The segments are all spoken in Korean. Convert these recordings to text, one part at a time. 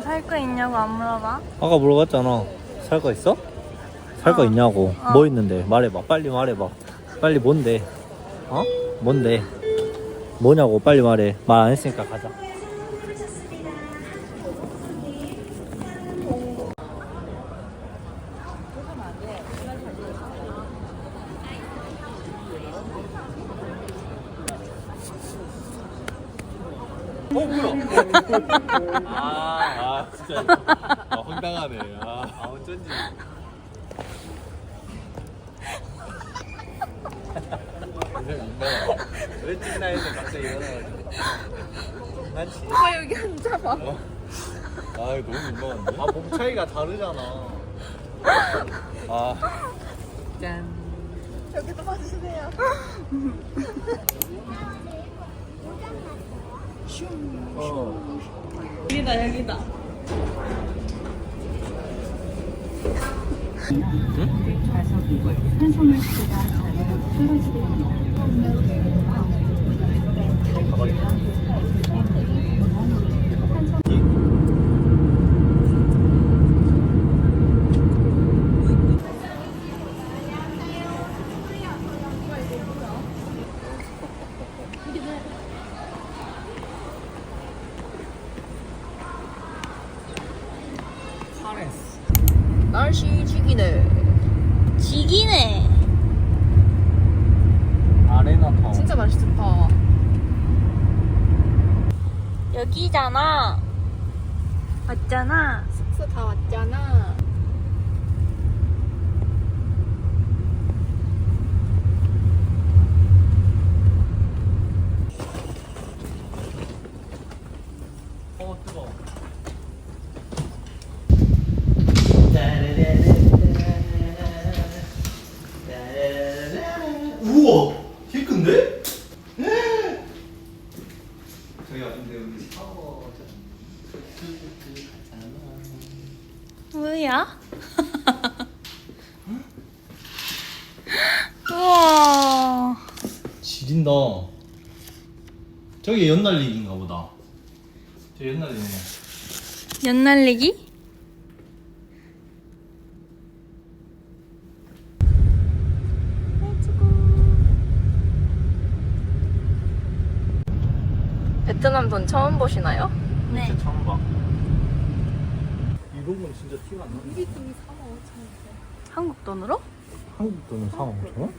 거 있냐고 안 물어봐? 아까 물어봤잖아. 살 거 있어? 살 거 어. 있냐고. 어. 뭐 있는데? 말해봐. 빨리 말해봐. 빨리 뭔데? 어? 뭔데? 뭐냐고 빨리 말해. 말 안 했으니까 가자. 어 뭐야? 아, 아 진짜 아, 황당하네. 아, 아 어쩐지. 왜 찐나 해서 갑자기 일어나가지고 아 여기 앉아봐. 아 너무 민망한데? 아 몸 차이가 다르잖아 아 여기도 봐주세요. 어. 여기다 여기다. 날씨 지기네. 지기네. 아레나타운 진짜 날씨 좋다. 여기잖아. 맞잖아. 숙소 다 왔잖아. 어 뜨거워 우와 개 큰데? 저희가 근데 여기 샤워 뭐야? 우와. 지린다 저기 연날리기인가 보다 저 연날리네 연날리기? 베트남 돈 처음 보시나요? 네. 진짜 처음 봐 이런 건 진짜 티가 안 나. 한국 돈으로? 한국 돈은 4만 5천 원?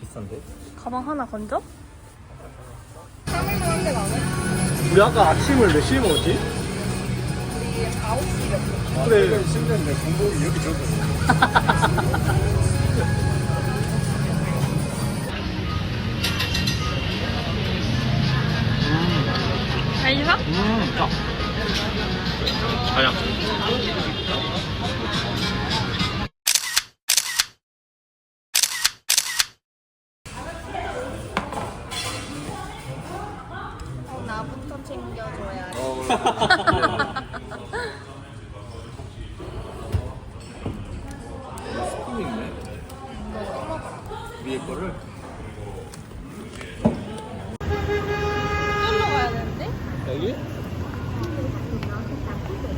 비싼데? 가방 하나 건져? 우리 아까 아침을 몇 시에 먹었지? 우리 9시에 그래 신는데 공복이 여기 저기 알지마? 음, 짜. 자야. 스푼 있네.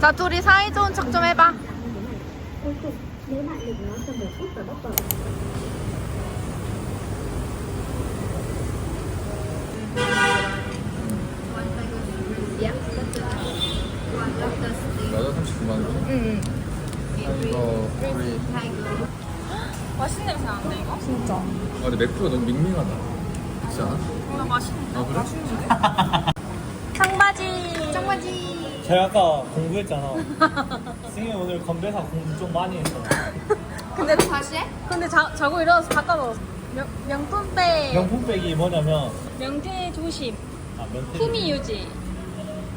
자, 둘이 사이 좋은 척 좀 해봐. 응. 아 이거 우리. 맛있는 냄새 나는데 이거? 진짜. 아 근데 맥주가 너무 밍밍하다. 그렇지 않아? 나 맛있는데? 아 그래? 청바지. 청바지. 제가 아까 공부했잖아. 승희 오늘 건배사 공부 좀 많이 했어. 근데 다시 해? 근데 자, 자고 일어나서 다 까먹었어. 명, 명품백. 명품백이 뭐냐면 명태 조심. 아 명품. 품위 유지.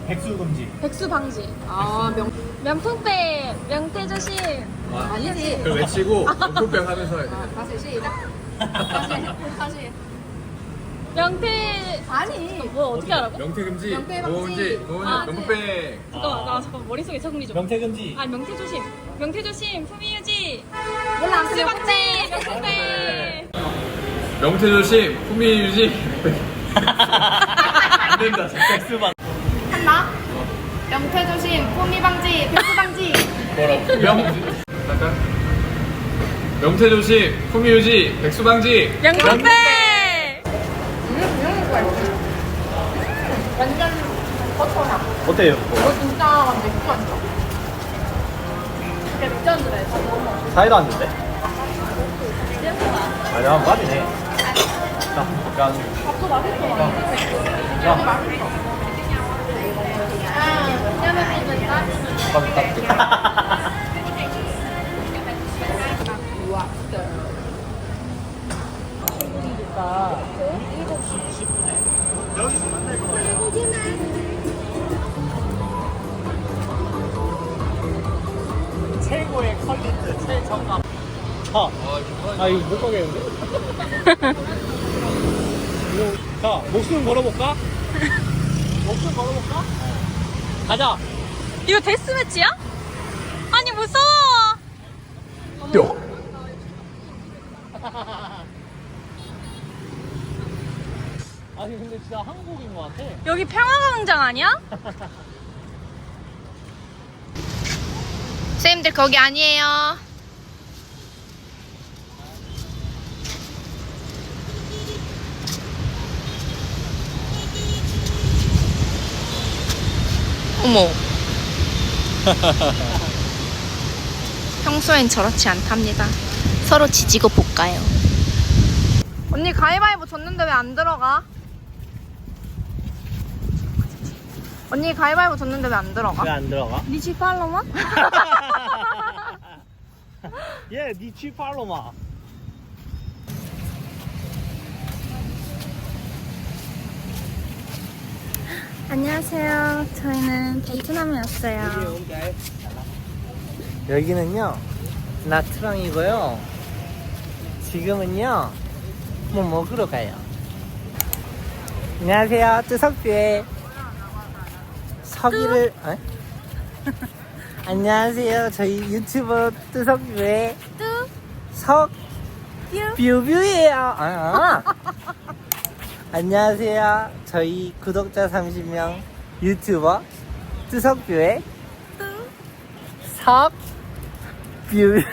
백수 금지. 백수 방지. 아, 명. 명품백. 명태 조심. 아니지. 그걸 외치고 명품백 하면서 해야 돼. 아, 다시 시작. 다시 해. 다시 해. 명태. 아니. 뭐 어떻게 하라고? 명태 금지, 명태 고은지, 아, 명품백. 잠깐만, 나 잠깐 머릿속에 정리 좀. 명태 금지. 아, 명태 조심. 명태 조심. 품위 유지. 몰라, 안 백수. 방지. 명품백. 명태 조심, 품위 유지. 안 된다. 백수 방. 한다. 명태 조심, 포미 방지, 백수 방지. 뭐라고? 명 잠깐 명태 조심 품위 유지 백수 방지 양톤배! 완전 버터나. 어때요? 이거 진짜 맥주 안 줘. 맥주 한잔해. 사이다 왔는데? 아니, 한 빠지네. 자, 약간. 밥도 맛있어. 야, 맛있어. 아. 최고의 퀄리티 최정감. 아, 아 이거 못 가겠는데? 이거, 자, 목숨 걸어볼까? 목숨 걸어볼까? 가자. 이거 데스매치야? 아니, 무서워! 아니 근데 진짜 한국인 것 같아. 여기 평화광장 아니야? 선생님들 거기 아니에요. 어머. 평소엔 저렇지 않답니다. 서로 지지고 볶아요. 언니 가위바위보 졌는데 왜 안 들어가? 언니 가위바위보 졌는데 왜 안 들어가? 왜 안 들어가? 니지 팔로만? 얘, 니쥐 팔로마. 안녕하세요. 저희는 베트남에 왔어요. 여기는요, 나트랑이고요. 지금은요, 뭐 먹으러 가요. 안녕하세요, 뜨석뷰의 서기를, 어? 안녕하세요, 저희 유튜버 뜨석뷰의 뚜, 석, 뷰. 뷰뷰예요. 아, 아. 안녕하세요. 저희 구독자 30명 유튜버 뜨석뷰의 석, 뷰.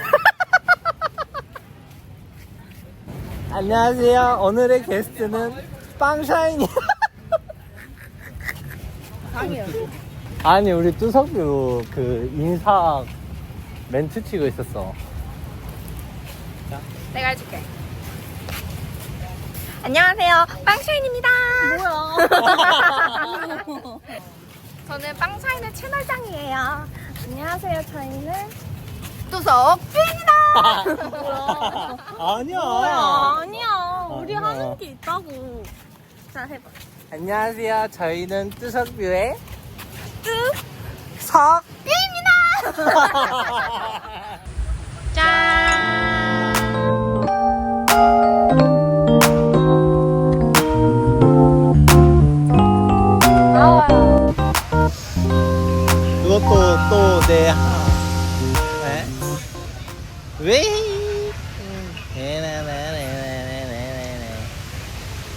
안녕하세요. 오늘의 게스트는 빵샤인이. 아니 우리 뚜석뷰 그 인사 멘트 치고 있었어. 내가 해줄게. 안녕하세요. 빵샤인입니다. 뭐야? 저는 빵샤인의 채널장이에요. 안녕하세요. 저희는 뚜석뷰입니다. 아니야. 뭐야? 아니야. 우리 아니야. 하는 게 있다고. 자, 해봐. 안녕하세요. 저희는 뜨석뷰의 뚜. 석. 짠. 또내 네? 왜? 네네네네네네네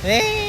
왜?